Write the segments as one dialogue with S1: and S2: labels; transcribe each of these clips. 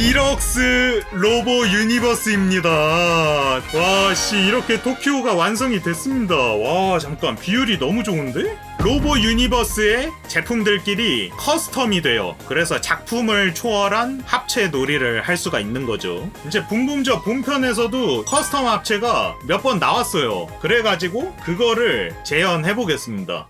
S1: 디럭스 로보 유니버스입니다. 와, 씨, 이렇게 도쿄가 완성이 됐습니다. 와, 잠깐, 비율이 너무 좋은데? 로보 유니버스의 제품들끼리 커스텀이 돼요. 그래서 작품을 초월한 합체 놀이를 할 수가 있는 거죠. 이제 붐붐저 본편에서도 커스텀 합체가 몇 번 나왔어요. 그래가지고 그거를 재현해 보겠습니다.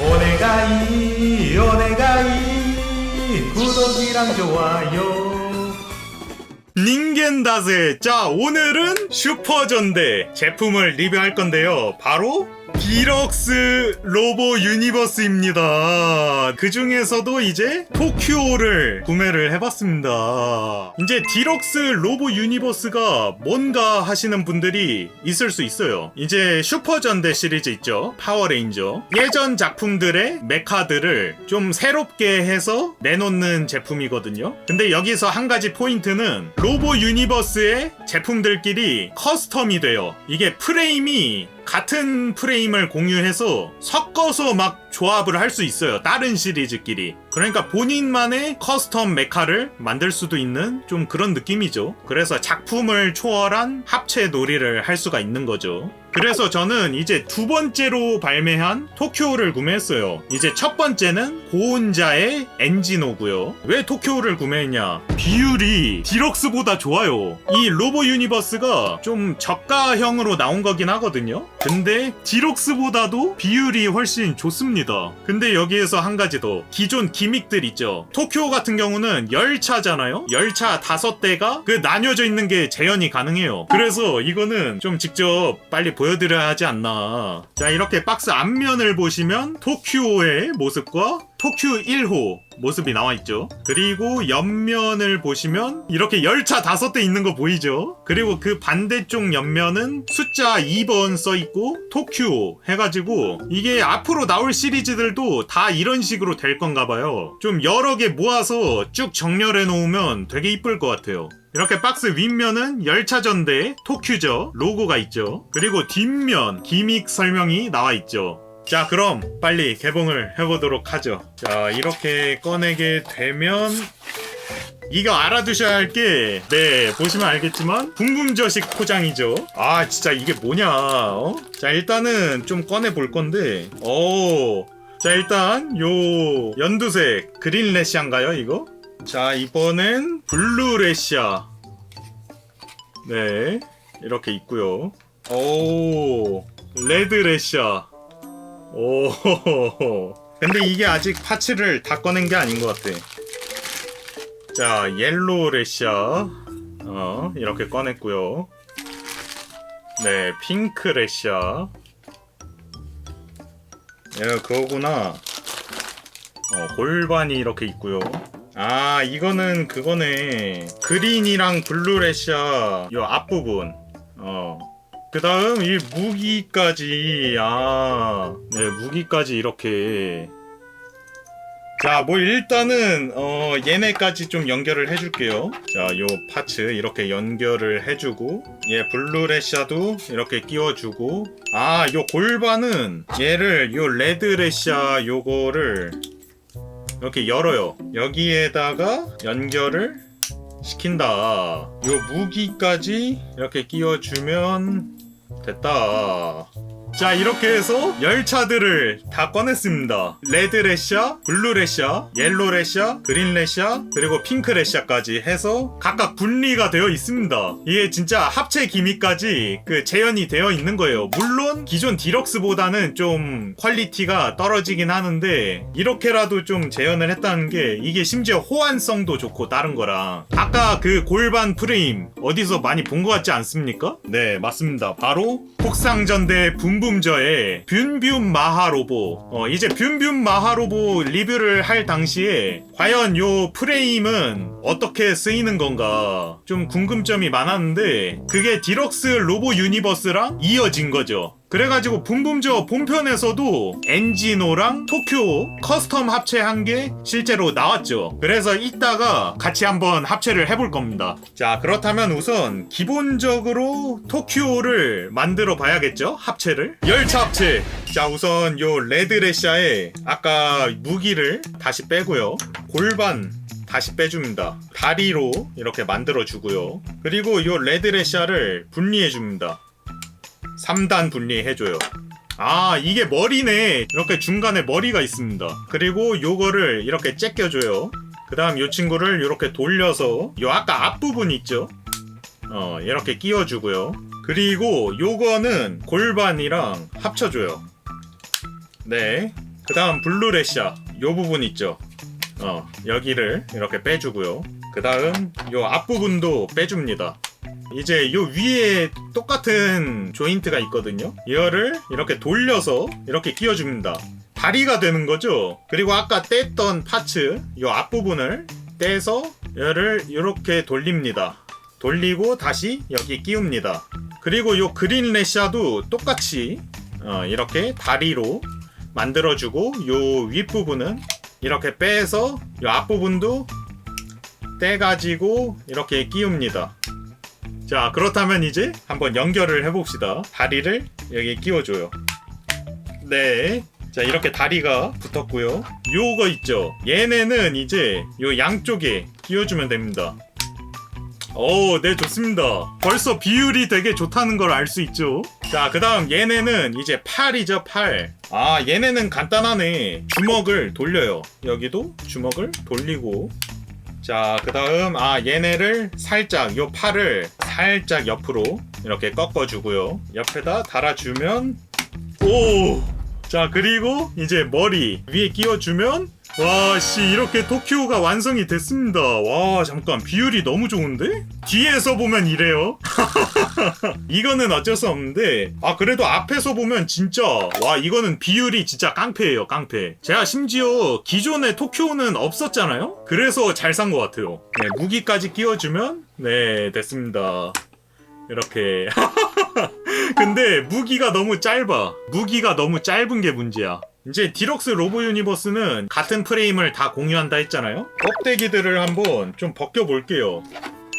S1: 오네가이 오네가이 구독이랑 좋아요. 닌겐다세. 자 오늘은 슈퍼전대 제품을 리뷰할 건데요. 바로 디럭스 로보 유니버스입니다. 그 중에서도 이제 토큐오를 구매를 해봤습니다. 이제 디럭스 로보 유니버스가 뭔가 하시는 분들이 있을 수 있어요. 이제 슈퍼전대 시리즈 있죠? 파워레인저. 예전 작품들의 메카들을 좀 새롭게 해서 내놓는 제품이거든요. 근데 여기서 한 가지 포인트는 로보 유니버스의 제품들끼리 커스텀이 돼요. 이게 프레임이 같은 프레임을 공유해서 섞어서 막 조합을 할 수 있어요. 다른 시리즈끼리. 그러니까 본인만의 커스텀 메카를 만들 수도 있는 좀 그런 느낌이죠. 그래서 작품을 초월한 합체 놀이를 할 수가 있는 거죠. 그래서 저는 이제 두 번째로 발매한 토쿄를 구매했어요. 이제 첫 번째는 고온자의 엔지노고요. 왜 토쿄를 구매했냐? 비율이 디럭스보다 좋아요. 이 로보 유니버스가 좀 저가형으로 나온 거긴 하거든요. 근데 디럭스보다도 비율이 훨씬 좋습니다. 근데 여기에서 한 가지 더 기존 기믹들 있죠. 토쿄 같은 경우는 열차잖아요. 열차 다섯 대가 그 나뉘어져 있는 게 재현이 가능해요. 그래서 이거는 좀 직접 빨리 보여드려야 하지 않나. 자 이렇게 박스 앞면을 보시면 토큐오의 모습과 토큐 1호 모습이 나와 있죠. 그리고 옆면을 보시면 이렇게 열차 다섯 대 있는 거 보이죠? 그리고 그 반대쪽 옆면은 숫자 2번 써 있고 토큐 해가지고 이게 앞으로 나올 시리즈들도 다 이런 식으로 될 건가 봐요. 좀 여러 개 모아서 쭉 정렬해 놓으면 되게 이쁠 것 같아요. 이렇게 박스 윗면은 열차 전대 토큐죠. 로고가 있죠. 그리고 뒷면 기믹 설명이 나와 있죠. 자 그럼 빨리 개봉을 해보도록 하죠. 자 이렇게 꺼내게 되면 이거 알아두셔야 할 게 네 보시면 알겠지만 붕붕저식 포장이죠. 아 진짜 이게 뭐냐 어? 자 일단은 좀 꺼내 볼 건데 오 자 일단 요 연두색 그린 레시아인가요 이거? 자 이번엔 블루 레시아. 네 이렇게 있고요. 오 레드 레시아 오. 근데 이게 아직 파츠를 다 꺼낸 게 아닌 것 같아. 자, 옐로우 레시아. 어, 이렇게 꺼냈고요. 네, 핑크 레시아. 예, 그거구나. 어, 골반이 이렇게 있고요. 아, 이거는 그거네. 그린이랑 블루 레시아 요 앞부분. 어. 그 다음 이 무기까지 아, 네 무기까지 이렇게 자, 뭐 일단은 어 얘네까지 좀 연결을 해줄게요. 자, 요 파츠 이렇게 연결을 해주고 얘 블루레샤도 이렇게 끼워주고 아, 요 골반은 얘를 요 레드레샤 요거를 이렇게 열어요. 여기에다가 연결을 시킨다. 요 무기까지 이렇게 끼워주면 됐다. 자 이렇게 해서 열차들을 다 꺼냈습니다. 레드 레샤, 블루 레샤, 옐로 레샤, 그린 레샤 그리고 핑크 레샤까지 해서 각각 분리가 되어 있습니다. 이게 진짜 합체 기미까지 그 재현이 되어 있는 거예요. 물론 기존 디럭스보다는 좀 퀄리티가 떨어지긴 하는데 이렇게라도 좀 재현을 했다는 게 이게 심지어 호환성도 좋고 다른 거랑 아까 그 골반 프레임 어디서 많이 본 것 같지 않습니까? 네 맞습니다. 바로 폭상전대 붐붐저의 뷸뷸 마하로보. 어, 이제 뷸뷸 마하로보 리뷰를 할 당시에 과연 요 프레임은 어떻게 쓰이는 건가 좀 궁금점이 많았는데 그게 디럭스 로보 유니버스랑 이어진 거죠 그래가지고 붐붐저 본편에서도 엔지노랑 토쿄 커스텀 합체 한 게 실제로 나왔죠. 그래서 이따가 같이 한번 합체를 해볼 겁니다. 자, 그렇다면 우선 기본적으로 토쿄를 만들어 봐야겠죠? 합체를. 열차 합체. 자, 우선 요 레드레샤에 아까 무기를 다시 빼고요. 골반 다시 빼줍니다. 다리로 이렇게 만들어 주고요. 그리고 요 레드레샤를 분리해 줍니다. 3단 분리해 줘요. 아 이게 머리네. 이렇게 중간에 머리가 있습니다. 그리고 요거를 이렇게 째껴줘요. 그 다음 요 친구를 이렇게 돌려서 요 아까 앞부분 있죠? 어 이렇게 끼워주고요. 그리고 요거는 골반이랑 합쳐줘요. 네그 다음 블루레샤 요 부분 있죠? 어 여기를 이렇게 빼주고요. 그 다음 요 앞부분도 빼줍니다 이제 요 위에 똑같은 조인트가 있거든요. 이거를 이렇게 돌려서 이렇게 끼워줍니다. 다리가 되는 거죠. 그리고 아까 뗐던 파츠, 요 앞부분을 떼서 얘를 이렇게 돌립니다. 돌리고 다시 여기 끼웁니다. 그리고 요 그린 레샤도 똑같이 어, 이렇게 다리로 만들어주고 요 윗부분은 이렇게 빼서 요 앞부분도 떼가지고 이렇게 끼웁니다. 자 그렇다면 이제 한번 연결을 해봅시다. 다리를 여기 끼워줘요. 네. 자 이렇게 다리가 붙었고요. 요거 있죠? 얘네는 이제 요 양쪽에 끼워주면 됩니다. 오 네 좋습니다. 벌써 비율이 되게 좋다는 걸 알 수 있죠? 자 그 다음 얘네는 이제 팔이죠 팔 아 얘네는 간단하네. 주먹을 돌려요. 여기도 주먹을 돌리고. 자, 그 다음, 아, 얘네를 살짝, 요 팔을 살짝 옆으로 이렇게 꺾어주고요. 옆에다 달아주면, 오! 자, 그리고 이제 머리 위에 끼워주면, 와, 씨, 이렇게 토키오가 완성이 됐습니다. 와, 잠깐, 비율이 너무 좋은데? 뒤에서 보면 이래요. 이거는 어쩔 수 없는데, 아, 그래도 앞에서 보면 진짜, 와, 이거는 비율이 진짜 깡패예요, 깡패. 제가 심지어 기존에 토키오는 없었잖아요? 그래서 잘 산 것 같아요. 네, 무기까지 끼워주면, 네, 됐습니다. 이렇게. 근데 무기가 너무 짧아. 무기가 너무 짧은 게 문제야. 이제 디럭스 로보 유니버스는 같은 프레임을 다 공유한다 했잖아요. 껍데기들을 한번 좀 벗겨 볼게요.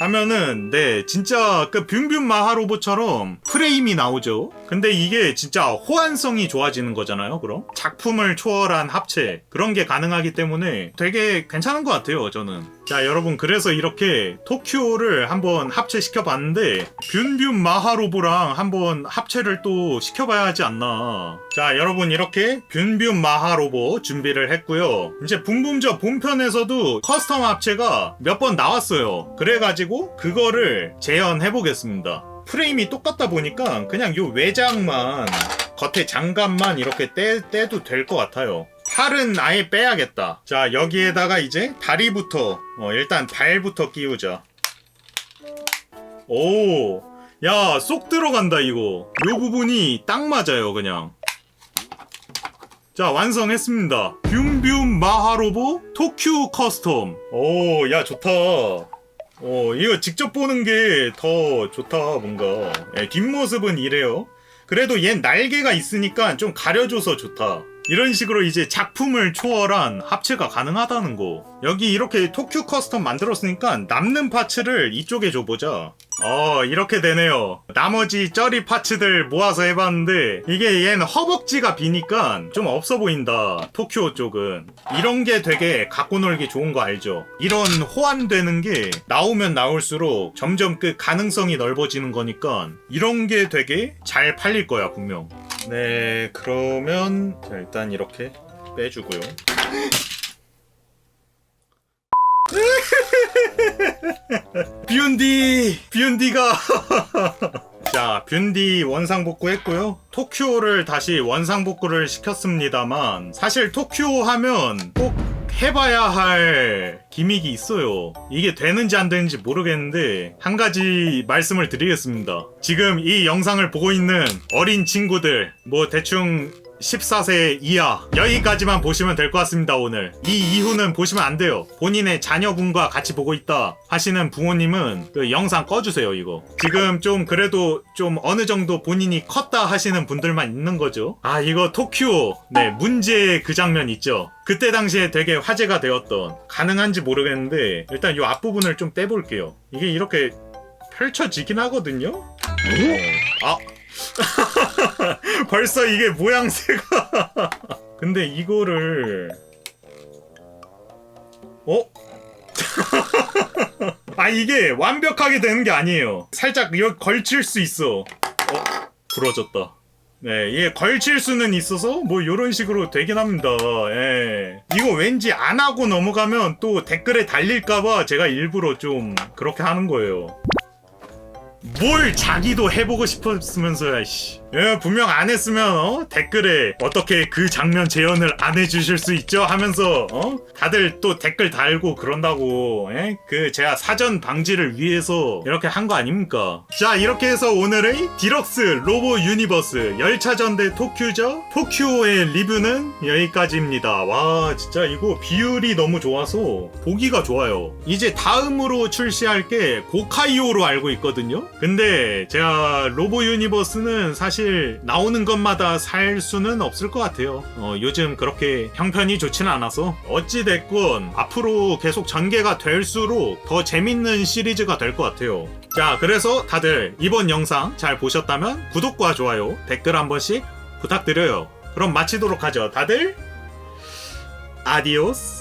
S1: 하면은 네 진짜 그 뷸뷸 마하로보처럼 프레임이 나오죠. 근데 이게 진짜 호환성이 좋아지는 거잖아요. 그럼 작품을 초월한 합체 그런 게 가능하기 때문에 되게 괜찮은 것 같아요. 저는 자 여러분 그래서 이렇게 토큐오를 한번 합체시켜 봤는데 뷸뷸 마하로보랑 한번 합체를 또 시켜봐야 하지 않나. 자 여러분 이렇게 뷸뷸 마하로보 준비를 했고요. 이제 붐붐저 본편에서도 커스텀 합체가 몇 번 나왔어요. 그래가지고 그거를 재현해 보겠습니다. 프레임이 똑같다 보니까 그냥 요 외장만 겉에 장갑만 이렇게 떼, 떼도 될 것 같아요. 팔은 아예 빼야겠다. 자, 여기에다가 이제 다리부터, 어, 일단 발부터 끼우자. 오, 야, 쏙 들어간다, 이거. 요 부분이 딱 맞아요, 그냥. 자, 완성했습니다. 뷸뷸 마하로보 토큐 커스텀. 오, 야, 좋다. 어, 이거 직접 보는 게 더 좋다, 뭔가. 예, 뒷모습은 이래요. 그래도 얜 날개가 있으니까 좀 가려줘서 좋다. 이런 식으로 이제 작품을 초월한 합체가 가능하다는 거. 여기 이렇게 토큐 커스텀 만들었으니까 남는 파츠를 이쪽에 줘보자. 어, 이렇게 되네요. 나머지 쩌리 파츠들 모아서 해봤는데, 이게 얘는 허벅지가 비니까 좀 없어 보인다. 토큐 쪽은. 이런 게 되게 갖고 놀기 좋은 거 알죠? 이런 호환되는 게 나오면 나올수록 점점 그 가능성이 넓어지는 거니까, 이런 게 되게 잘 팔릴 거야, 분명. 네, 그러면, 자, 일단 이렇게 빼주고요. 뷰디 뷰디가 자 뷰디 원상복구 했고요 토큐오를 다시 원상복구를 시켰습니다만 사실 토큐오 하면 꼭 해봐야 할 기믹이 있어요. 이게 되는지 안 되는지 모르겠는데 한 가지 말씀을 드리겠습니다. 지금 이 영상을 보고 있는 어린 친구들 뭐 대충 14세 이하. 여기까지만 보시면 될 것 같습니다 오늘. 이 이후는 보시면 안 돼요. 본인의 자녀분과 같이 보고 있다 하시는 부모님은 그 영상 꺼주세요 이거. 지금 좀 그래도 좀 어느 정도 본인이 컸다 하시는 분들만 있는 거죠? 아 이거 토큐 네 문제의 그 장면 있죠? 그때 당시에 되게 화제가 되었던. 가능한지 모르겠는데 일단 이 앞부분을 좀 떼볼게요. 이게 이렇게 펼쳐지긴 하거든요? 어. 아 벌써 이게 모양새가 근데 이거를 어? 아 이게 완벽하게 되는 게 아니에요. 살짝 여기 걸칠 수 있어. 어 부러졌다. 네, 이게 걸칠 수는 있어서 뭐 이런 식으로 되긴 합니다. 예. 이거 왠지 안 하고 넘어가면 또 댓글에 달릴까봐 제가 일부러 좀 그렇게 하는 거예요. 뭘 자기도 해보고 싶었으면서야 씨. 예, 분명 안 했으면 어? 댓글에 어떻게 그 장면 재현을 안 해주실 수 있죠 하면서 어? 다들 또 댓글 달고 그런다고 예? 그 제가 사전 방지를 위해서 이렇게 한 거 아닙니까 자 이렇게 해서 오늘의 디럭스 로보 유니버스 열차전대 토큐저 토큐오의 리뷰는 여기까지입니다 와 진짜 이거 비율이 너무 좋아서 보기가 좋아요 이제 다음으로 출시할 게 고카이오로 알고 있거든요 근데 제가 로보 유니버스는 사실 나오는 것마다 살 수는 없을 것 같아요. 어, 요즘 그렇게 형편이 좋지는 않아서 어찌됐건 앞으로 계속 전개가 될수록 더 재밌는 시리즈가 될 것 같아요. 자, 그래서 다들 이번 영상 잘 보셨다면 구독과 좋아요, 댓글 한 번씩 부탁드려요. 그럼 마치도록 하죠. 다들 아디오스